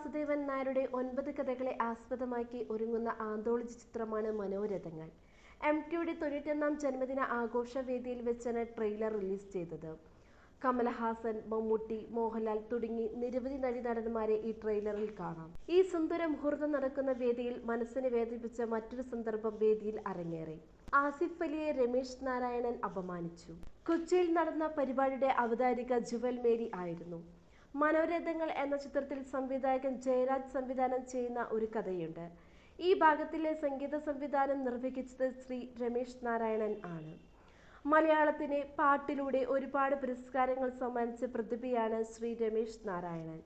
വാസുദേവൻ നായരുടെ ഒൻപത് കഥകളെ ആസ്പദമാക്കി ഒരുങ്ങുന്ന ആന്തോളജി ചിത്രമാണ് മനോരഥങ്ങൾ. എം ടിയുടെ തൊണ്ണൂറ്റൊന്നാം ജന്മദിന ആഘോഷവേദിയിൽ വെച്ചാണ് ട്രെയിലർ റിലീസ് ചെയ്തത്. കമലഹാസൻ മമ്മൂട്ടി മോഹൻലാൽ തുടങ്ങി നിരവധി നടന്മാരെ ഈ ട്രെയിലറിൽ കാണാം. ഈ സുന്ദര മുഹൂർത്തം നടക്കുന്ന വേദിയിൽ മനസ്സിനെ വേദനിപ്പിച്ച മറ്റൊരു സന്ദർഭം വേദിയിൽ അരങ്ങേറി. ആസിഫ് അലിയെ രമേശ് നാരായണൻ അപമാനിച്ചു. കൊച്ചിയിൽ നടന്ന പരിപാടിയുടെ അവതാരിക ജുവൽ മേരി ആയിരുന്നു. മനോരഥങ്ങൾ എന്ന ചിത്രത്തിൽ സംവിധായകൻ ജയരാജ് സംവിധാനം ചെയ്യുന്ന ഒരു കഥയുണ്ട്. ഈ ഭാഗത്തിലെ സംഗീത സംവിധാനം നിർവഹിച്ചത് ശ്രീ രമേശ് നാരായണൻ ആണ്. മലയാളത്തിന് പാട്ടിലൂടെ ഒരുപാട് പുരസ്കാരങ്ങൾ സമ്മാനിച്ച പ്രതിഭയാണ് ശ്രീ രമേശ് നാരായണൻ.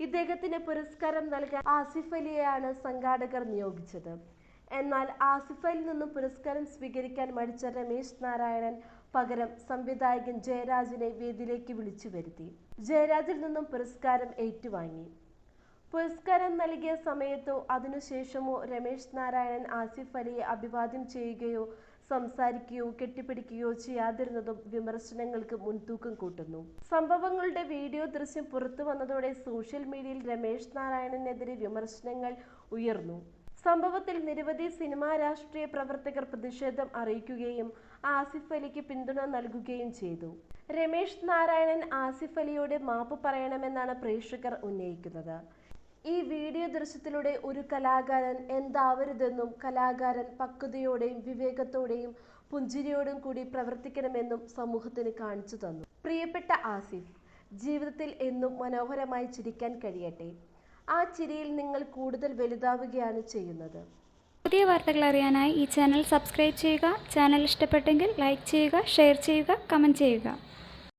ഇദ്ദേഹത്തിന് പുരസ്കാരം നൽകാൻ ആസിഫ് അലിയെയാണ് സംഘാടകർ നിയോഗിച്ചത്. എന്നാൽ ആസിഫ് അലിയിൽ നിന്നും പുരസ്കാരം സ്വീകരിക്കാൻ മടിച്ച രമേശ് നാരായണൻ പകരം സംവിധായകൻ ജയരാജിനെ വേദിയിലേക്ക് വിളിച്ചു വരുത്തി. ജയരാജിൽ നിന്നും പുരസ്കാരം ഏറ്റുവാങ്ങി. പുരസ്കാരം നൽകിയ സമയത്തോ അതിനുശേഷമോ രമേശ് നാരായണൻ ആസിഫ് അലിയെ അഭിവാദ്യം ചെയ്യുകയോ സംസാരിക്കുകയോ കെട്ടിപ്പിടിക്കുകയോ ചെയ്യാതിരുന്നതും വിമർശനങ്ങൾക്ക് മുൻതൂക്കം കൂട്ടുന്നു. സംഭവങ്ങളുടെ വീഡിയോ ദൃശ്യം പുറത്തു വന്നതോടെ സോഷ്യൽ മീഡിയയിൽ രമേശ് നാരായണനെതിരെ വിമർശനങ്ങൾ ഉയർന്നു. സംഭവത്തിൽ നിരവധി സിനിമാ രാഷ്ട്രീയ പ്രവർത്തകർ പ്രതിഷേധം അറിയിക്കുകയും ആസിഫ് അലിക്ക് പിന്തുണ നൽകുകയും ചെയ്തു. രമേശ് നാരായണൻ ആസിഫ് അലിയോട് മാപ്പ് പറയണമെന്നാണ് പ്രേക്ഷകർ ഉന്നയിക്കുന്നത്. ഈ വീഡിയോ ദൃശ്യത്തിലൂടെ ഒരു കലാകാരൻ എന്താവരുതെന്നും കലാകാരൻ പക്വതയോടെയും വിവേകത്തോടെയും പുഞ്ചിരിയോടും കൂടി പ്രവർത്തിക്കണമെന്നും സമൂഹത്തിന് കാണിച്ചു തന്നു. പ്രിയപ്പെട്ട ആസിഫ് ജീവിതത്തിൽ എന്നും മനോഹരമായി ചിരിക്കാൻ കഴിയട്ടെ. ആ ചിരിയിൽ നിങ്ങൾ കൂടുതൽ വലുതാവുകയാണ് ചെയ്യുന്നത്. പുതിയ വാർത്തകൾ അറിയാനായി ഈ ചാനൽ സബ്സ്ക്രൈബ് ചെയ്യുക. ചാനൽ ഇഷ്ടപ്പെട്ടെങ്കിൽ ലൈക്ക് ചെയ്യുക ഷെയർ ചെയ്യുക കമന്റ് ചെയ്യുക.